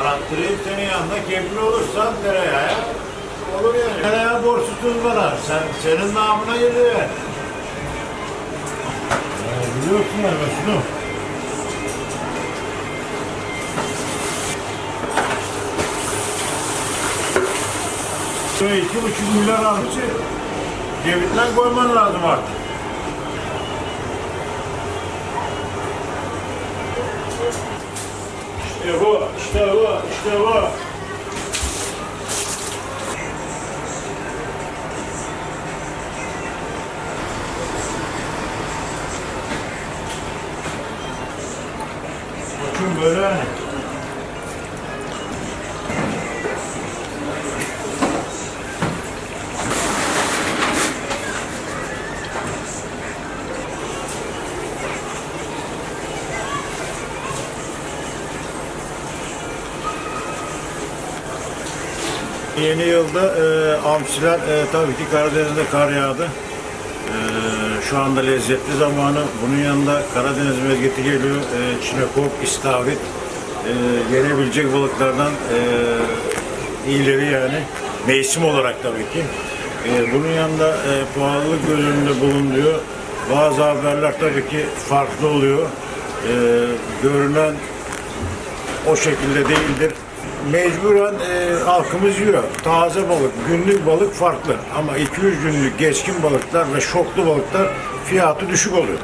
Arattırayım senin yanına kefil olursan tereyağı olur yani. Tereyağı borçsuz bana. Sen, senin namına geliyor. Ya biliyorsun ya şunu. Şöyle iki buçuk milyar almış cebinden koyman lazım artık. İşte bu, işte bu, işte bu. Bakın böyle yani. Yeni yılda e, hamsiler e, tabii ki Karadeniz'de kar yağdı. E, şu anda lezzetli zamanı. Bunun yanında Karadeniz mezgiti geliyor. E, çinekop, istavrit. E, yenebilecek balıklardan e, iyileri yani. Mevsim olarak tabii ki. E, bunun yanında e, pahalılık göz önünde. Bazı haberler tabii ki farklı oluyor. E, görünen o şekilde değildir. Mecburen e, halkımız yiyor. Taze balık, günlük balık farklı. Ama 200 günlük geçkin balıklar ve şoklu balıklar fiyatı düşük oluyor.